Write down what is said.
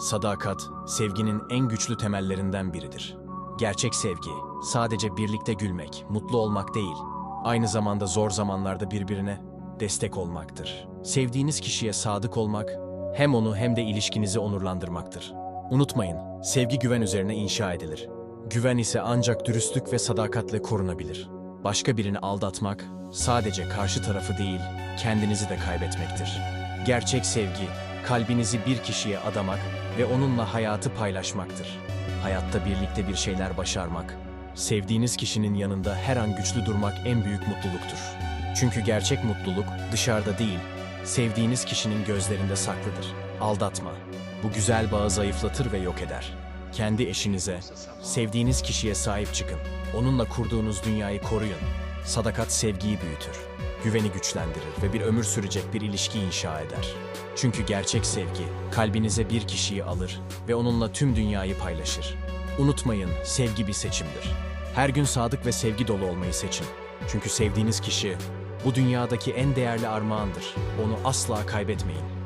Sadakat, sevginin en güçlü temellerinden biridir. Gerçek sevgi, sadece birlikte gülmek, mutlu olmak değil, aynı zamanda zor zamanlarda birbirine destek olmaktır. Sevdiğiniz kişiye sadık olmak, hem onu hem de ilişkinizi onurlandırmaktır. Unutmayın, sevgi güven üzerine inşa edilir. Güven ise ancak dürüstlük ve sadakatle korunabilir. Başka birini aldatmak, sadece karşı tarafı değil, kendinizi de kaybetmektir. Gerçek sevgi, kalbinizi bir kişiye adamak ve onunla hayatı paylaşmaktır. Hayatta birlikte bir şeyler başarmak, sevdiğiniz kişinin yanında her an güçlü durmak en büyük mutluluktur. Çünkü gerçek mutluluk dışarıda değil, sevdiğiniz kişinin gözlerinde saklıdır. Aldatma. Bu güzel bağı zayıflatır ve yok eder. Kendi eşinize, sevdiğiniz kişiye sahip çıkın. Onunla kurduğunuz dünyayı koruyun. Sadakat sevgiyi büyütür. Güveni güçlendirir ve bir ömür sürecek bir ilişki inşa eder. Çünkü gerçek sevgi kalbinize bir kişiyi alır ve onunla tüm dünyayı paylaşır. Unutmayın, sevgi bir seçimdir. Her gün sadık ve sevgi dolu olmayı seçin. Çünkü sevdiğiniz kişi bu dünyadaki en değerli armağandır. Onu asla kaybetmeyin.